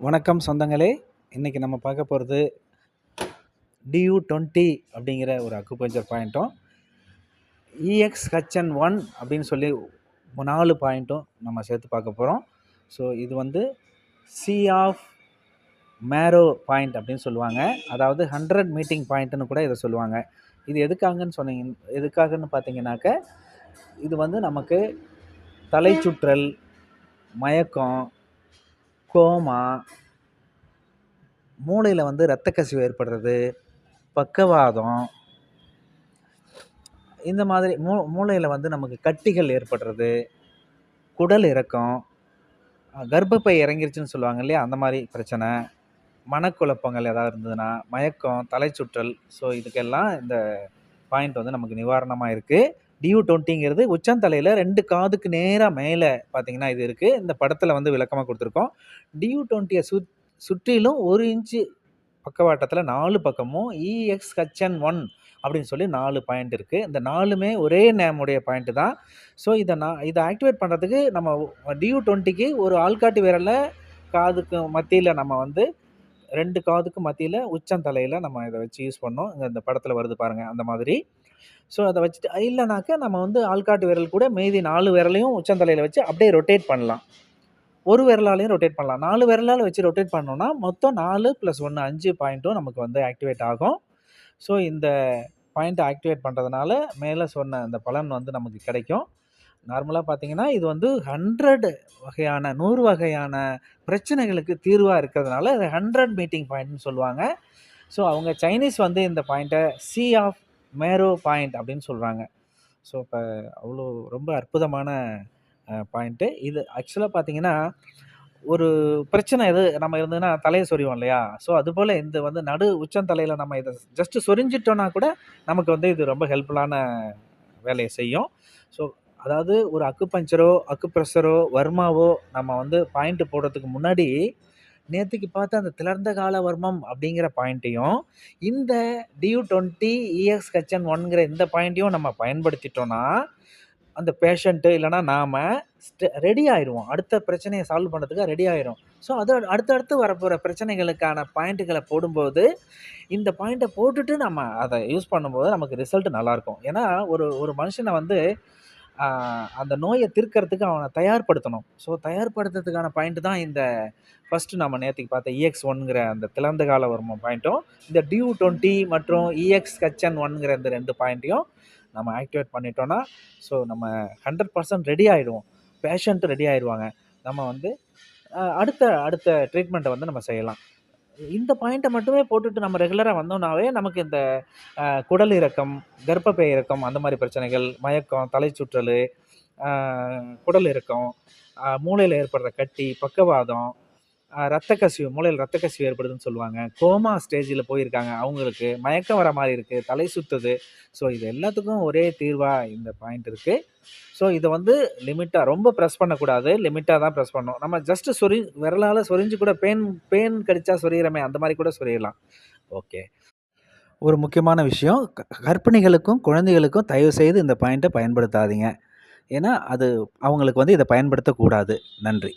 வணக்கம் சொந்தங்களே. இன்றைக்கி நம்ம பார்க்க போகிறது டியூ டுவெண்ட்டி அப்படிங்கிற ஒரு அக்குபஞ்சர் பாயிண்ட்டும் இஎக்ஸ் ஹச்என் ஒன் அப்படின்னு சொல்லி நாலு பாயிண்ட்டும் நம்ம சேர்த்து பார்க்க போகிறோம் ஸோ இது வந்து சி ஆஃப் மேரோ பாயிண்ட் அப்படின்னு சொல்லுவாங்க. அதாவது ஹண்ட்ரட் மீட்டிங் பாயிண்ட்டுன்னு கூட இதை சொல்லுவாங்க. இது எதுக்காகன்னு சொன்னீங்க எதுக்காகன்னு பார்த்தீங்கன்னாக்க இது வந்து நமக்கு தலை சுற்றல் மயக்கம் கோமா மூளையில் வந்து இரத்த கசிவு ஏற்படுறது பக்கவாதம் இந்த மாதிரி மூ மூளையில் வந்து நமக்கு கட்டிகள் ஏற்படுறது குடல் இறக்கம் கர்ப்பப்பை இறங்கிருச்சுன்னு சொல்லுவாங்க இல்லையா அந்த மாதிரி பிரச்சனை மனக்குழப்பங்கள் ஏதாவது இருந்ததுன்னா மயக்கம் தலை சுற்றல் ஸோ இதுக்கெல்லாம் இந்த பாயிண்ட் வந்து நமக்கு நிவாரணமாக இருக்குது டியூ டுவெண்ட்டிங்கிறது உச்சந்தலையில் ரெண்டு காதுக்கு நேராக மேலே பார்த்தீங்கன்னா இது இருக்குது இந்த படத்தில் வந்து விளக்கமாக கொடுத்துருக்கோம். டியூ டுவெண்ட்டியை சுத் சுற்றிலும் ஒரு இன்ச்சு பக்கவாட்டத்தில் நாலு பக்கமும் இஎக்ஸ் ஹச்என் ஒன் அப்படின்னு சொல்லி நாலு பாயிண்ட் இருக்குது இந்த நாலுமே ஒரே நேமுடைய பாயிண்ட்டு தான். ஸோ இதை நான் இதை ஆக்டிவேட் பண்ணுறதுக்கு நம்ம டியூ டுவெண்ட்டிக்கு ஒரு ஆள்காட்டி விரலை காதுக்கு மத்தியில் நம்ம வந்து ரெண்டு காதுக்கு மத்தியில் உச்சந்தலையில் நம்ம இதை வச்சு யூஸ் பண்ணோம். இந்த படத்தில் வருது பாருங்கள் அந்த மாதிரி. ஸோ அதை வச்சுட்டு இல்லைனாக்கா நம்ம வந்து ஆள்காட்டு விரல் கூட மீதி நாலு விரலையும் உச்சந்தலையில் வச்சு அப்படியே ரொட்டேட் பண்ணலாம். ஒரு விரலாலையும் ரொட்டேட் பண்ணலாம். நாலு விரலால் வச்சு ரொட்டேட் பண்ணோன்னா மொத்தம் நாலு ப்ளஸ் ஒன்று அஞ்சு பாயிண்ட்டும் நமக்கு வந்து ஆக்டிவேட் ஆகும். ஸோ இந்த பாயிண்ட்டை ஆக்டிவேட் பண்ணுறதுனால மேலே சொன்ன அந்த பலன் வந்து நமக்கு கிடைக்கும். நார்மலாக பார்த்தீங்கன்னா இது வந்து ஹண்ட்ரட் வகையான நூறு வகையான பிரச்சனைகளுக்கு தீர்வாக இருக்கிறதுனால இது ஹண்ட்ரட் மீட்டிங் பாயிண்ட்னு சொல்லுவாங்க. ஸோ அவங்க சைனீஸ் வந்து இந்த பாயிண்ட்டை சி ஆஃப் மேரோ பாயிண்ட் அப்படின்னு சொல்கிறாங்க ஸோ இப்போ அவ்வளோ ரொம்ப அற்புதமான பாயிண்ட்டு இது ஆக்சுவலாக பார்த்தீங்கன்னா ஒரு பிரச்சனை எது நம்ம இருந்ததுன்னா தலையை சொறிவோம் இல்லையா? ஸோ அதுபோல் இந்த வந்து நடு உச்சந்தலையில் நம்ம இதை ஜஸ்ட்டு சொரிஞ்சிட்டோன்னா கூட நமக்கு வந்து இது ரொம்ப ஹெல்ப்ஃபுல்லான வேலையை செய்யும். ஸோ அதாவது ஒரு அக்கு பஞ்சரோ அக்கு ப்ரெஷரோ வர்மாவோ நம்ம வந்து பாயிண்ட்டு போடுறதுக்கு முன்னாடி நேற்றுக்கு பார்த்த அந்த திளர்ந்த கால வர்மம் அப்படிங்கிற பாயிண்ட்டையும் இந்த டியூ டுவெண்ட்டி இஎக்ஸ் ஹச்என் ஒன்கிற இந்த பாயிண்ட்டையும் நம்ம பயன்படுத்திட்டோன்னா அந்த பேஷண்ட்டு இல்லைனா நாம் ரெடி ஆயிடுவோம் அடுத்த பிரச்சனையை சால்வ் பண்ணுறதுக்காக ரெடி ஆயிரும். ஸோ அது அடுத்தடுத்து வரப்போகிற பிரச்சனைகளுக்கான பாயிண்ட்டுகளை போடும்போது இந்த பாயிண்ட்டை போட்டுட்டு நம்ம அதை யூஸ் பண்ணும்போது நமக்கு ரிசல்ட் நல்லாயிருக்கும் ஏன்னா ஒரு ஒரு மனுஷனை வந்து அந்த நோயை தீர்க்கறதுக்கு அவனை தயார்படுத்தணும். ஸோ தயார்படுத்துறதுக்கான பாயிண்ட் தான் இந்த ஃபஸ்ட்டு நம்ம நேற்றுக்கு பார்த்த இஎக்ஸ் ஒன்ங்கிற அந்த திறந்த கால வருமம் பாயிண்ட்டும் இந்த டியூ டுவெண்ட்டி மற்றும் இஎக்ஸ் கச்சன் ஒன்ங்கிற இந்த ரெண்டு பாயிண்ட்டையும் நம்ம ஆக்டிவேட் பண்ணிட்டோன்னா ஸோ நம்ம ஹண்ட்ரட் பர்சன்ட் ரெடி ஆகிடுவோம் பேஷண்ட்டு ரெடி ஆகிடுவாங்க நம்ம வந்து அடுத்த அடுத்த ட்ரீட்மெண்ட்டை வந்து நம்ம செய்யலாம். இந்த பாயிண்ட்டை மட்டுமே போட்டுட்டு நம்ம ரெகுலராக வந்தோம்னாவே நமக்கு இந்த குடல் இறக்கம் கர்ப்பப்பை இறக்கம் அந்த மாதிரி பிரச்சனைகள் மயக்கம் தலை சுற்றல் குடல் இறக்கம் மூளையில் ஏற்படுற கட்டி பக்கவாதம் ரத்த கசிவு மூளையில் ரத்த கசிவு ஏற்படுதுன்னு சொல்லுவாங்க. கோமா ஸ்டேஜில் போயிருக்காங்க. அவங்களுக்கு மயக்கம் வர மாதிரி இருக்குது தலை சுற்றுது ஸோ இது எல்லாத்துக்கும் ஒரே தீர்வாக இந்த பாயிண்ட் இருக்குது ஸோ இதை வந்து லிமிட்டாக ரொம்ப ப்ரெஸ் பண்ணக்கூடாது. லிமிட்டாக தான் ப்ரெஸ் பண்ணணும். நம்ம ஜஸ்ட்டு சொரி விரலால் சொரிஞ்சு கூட பேன் பேன் கடிச்சா சொரியிறமே அந்த மாதிரி கூட சொரியலாம் ஓகே ஒரு முக்கியமான விஷயம். கர்ப்பிணிகளுக்கும் குழந்தைகளுக்கும் தயவு செய்து இந்த பாயிண்ட்டை பயன்படுத்தாதீங்க. ஏன்னா அது அவங்களுக்கு வந்து இதை பயன்படுத்தக்கூடாது. நன்றி.